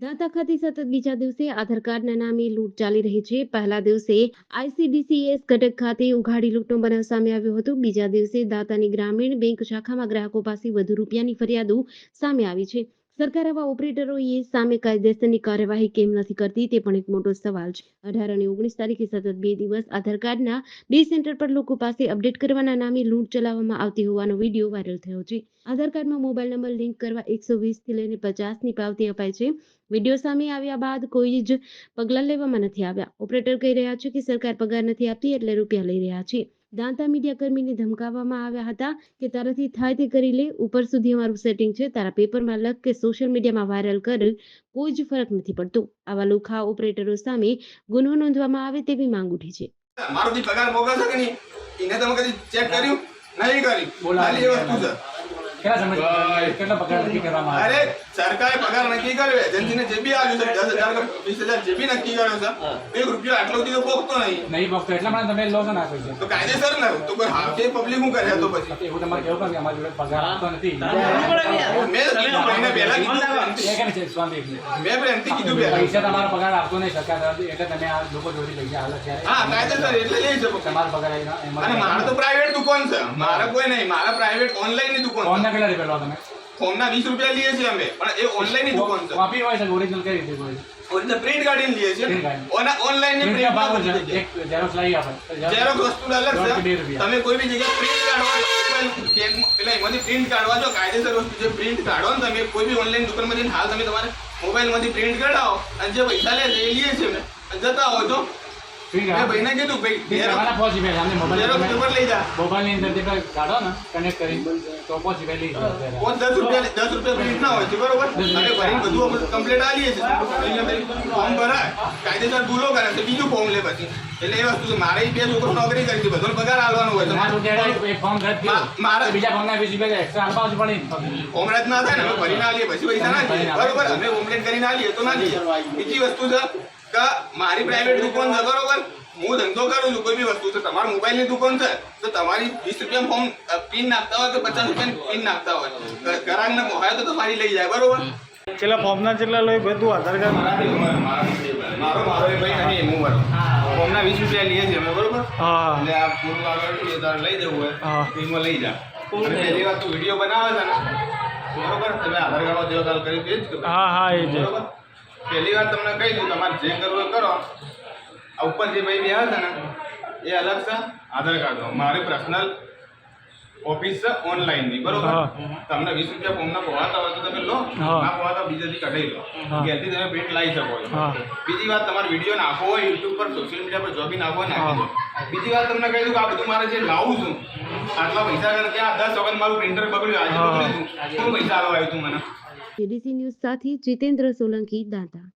દાંતા ખાતે સતત બીજા દિવસે આધાર કાર્ડના નામે લૂંટ ચાલી રહી છે. પહેલા દિવસે આઈસીડીસીએસ ઘટક ખાતે ઉઘાડી લૂંટનો બનાવ સામે આવ્યો હતો. બીજા દિવસે દાંતાની ગ્રામીણ બેંક શાખામાં ગ્રાહકો પાસે વધુ રૂપિયાની ફરિયાદો સામે આવી છે. સરકાર આવા ઓપરેટરોએ સામે કાયદેસરની કાર્યવાહી કેમ નથી કરતી તે પણ એક મોટો સવાલ છે. અઢાર અને ઓગણીસ તારીખે સતત બે દિવસ આધાર કાર્ડના બે સેન્ટર પર લોકો પાસે અપડેટ કરવાના નામે લૂંટ ચલાવવામાં આવતી હોવાનો વીડિયો વાયરલ થયો છે. આધાર કાર્ડમાં મોબાઈલ નંબર લિંક કરવા એકસો વીસથી લઈને પચાસની પાવતી અપાય છે. વીડિયો સામે આવ્યા બાદ કોઈ જ પગલાં લેવામાં નથી આવ્યા. ઓપરેટર કહી રહ્યા છે કે સરકાર પગાર નથી આપતી એટલે રૂપિયા લઈ રહ્યા છે. દાંતા મીડિયા કર્મીને ધમકાવવામાં આવ્યા હતા કે તારાથી થાય તે કરી લે ઉપર સુધી અમારું સેટિંગ છે તારા પેપરમાં લખ કે સોશિયલ મીડિયામાં વાયરલ કર કોઈ જ ફરક નથી પડતો. આવા લુખા ઓપરેટરો સામે ગુનો નોંધવામાં આવે તેવી માંગ ઉઠી છે. મારો પગાર મોકલશે કે નહીં? એને તમે કદી ચેક કર્યું? નહીં કર્યું. બોલા. એ વસ્તુ છે. અરે સરકારે પગાર નક્કી કર્યો એજન્સીને જે બી આવ્યું છે દસ હજાર વીસ હજાર જે બી નક્કી કર્યો છે એક રૂપિયો આટલો સુધી તો પોગતો નહીં. નહીં પગતો એટલા માટે તમે લો છો. ને તો કાયદેસર ને તો કોઈ હાથે પબ્લિક હું કરે તો પછી. એવું તમારે કેવું પડે અમારી જોડે પગાર આપતો નથી. મેં મહિના પહેલા કીધું. મેં પ્રેમથી કીધું પૈસા તમારો પગાર આપતો નહીં સરકાર એટલે તમે આ લોકો જોડે પૈસા હાલે ત્યારે હા કાયદેસર એટલે લઈ શકો તમારો પગાર અને મારે તો પ્રાઇવેટ દુકાન છે. મારે કોઈ નહીં મારા પ્રાઇવેટ ઓનલાઈનની દુકાન ફોનના કેટલા રૂપિયા લો તમે. ફોનના વીસ રૂપિયા લઈએ છીએ અમે પણ એ ઓનલાઈન દુકાન છે. કોપી હોય છે ઓરિજિનલ કઈ રીતે હોય ઓરિજિનલ પ્રિન્ટ કાઢીને લઈએ છીએ. ઓનલાઈનની પ્રિન્ટના ભાવ છે. એક ઝેરોક્સ લાવી આપે. ઝેરોક્સ વસ્તુ અલગ દોઢ કે બે છે તમે કોઈ બી જગ્યાએ પ્રિન્ટ કાઢવા પેલા એમાંથી પ્રિન્ટ કાઢવા જો કાયદેસર વસ્તુ જે પ્રિન્ટ કાઢો ને તમે કોઈ બી ઓનલાઈન દુકાનમાં જઈને હાલ તમે તમારે મોબાઈલમાંથી પ્રિન્ટ કઢાવો અને જે પૈસા લે છે એ લઈએ છીએ અમે. જતા હોય તો ભાઈને કીધું ભાઈ તમારા પહોંચી ભાઈ અમને મોબાઈલ ઝેરોક્સ લઈ જા. મોબાઈલની અંદર જે કાઢો ને કનેક્ટ કરી તો પહોંચી ભાઈ લઈ જાઓ ત્યારે. પોત રૂપિયા દસ રૂપિયા પ્રિન્ટ ના હોય છે બરોબર? અને ભરીને બધું કમ્પ્લીટ આલીએ છીએ. ફોર્મ ભરાય. કાયદેસર ભૂલો કરે છે બીજું ફોર્મ લે પછી. એટલે એ વસ્તુ મારે બે છોકરો નોકરી કરી છે બધાને પગાર આલવાનો હોય મારા- બીજા વીસ રૂપિયા જ પડે. ના થાય ને અમે ભરીને આલીએ પછી પૈસા ના બરોબર? અમે ઓમલેટ કરીને આલીએ તો ના લઈએ બીજી વસ્તુ છે કે મારી પ્રાઇવેટ દુકાન છે બરોબર હું ધંધો કરું છું કોઈ બી વસ્તુ. છે તમારી મોબાઈલની દુકાન છે તો તમારી વીસ રૂપિયા ફોર્મ પિન નાખતા હોય કે પચાસ રૂપિયા પિન નાખતા હોય. ગ્રાહકને હોય તો તમારી લઈ જાય બરોબર? છેલ્લા ફોર્મના જેટલા લોહી બધું આધાર કાર્ડ. મારો મારો ભાઈ નહીં હું મારો ફોર્મના વીસ રૂપિયા લઈએ છીએ અમે બરોબર? હા. એટલે આ પૂરું આગળ તારે લઈ જવું હોય હા. તો એમાં લઈ જા. પહેલી વાત તું વીડિયો બનાવે છે ને બરોબર? તમે આધાર કાર્ડ જેવો કરી દે હા હા એ બરોબર? પહેલી વાર તમને કહી દઉં તમારે જે કરવું એ કરો. આ ઉપર જે ભાઈ બેહા છે ને એ અલગ છે. આધાર કાર્ડનો મારી પર્સનલ ઓફિસ છે ઓનલાઈનની બરોબર? તમને વીસ રૂપિયા ફોર્મના પહોંચતા હોય તો તમે લો. ના પવાતા બીજાથી કઢાઈ લો. ઘેરથી તમે પ્રિન્ટ લાવી શકો છો. બીજી વાત તમારે વીડિયો નાખવો હોય યુટ્યુબ પર સોશિયલ મીડિયા પર જો બી નાખવો હોય નાખી દો. બીજી વાત તમને કહી દઉં કે આ બધું મારે જે લાવું છું આટલા પૈસા ત્યાં દસ વખત મારું પ્રિન્ટર બગડ્યું આજે. બગડ્યું શું પૈસા આલવા આવ્યું તું મને? જેડીસી ન્યૂઝ સાથે જીતેન્દ્ર સોલંકી દાંતા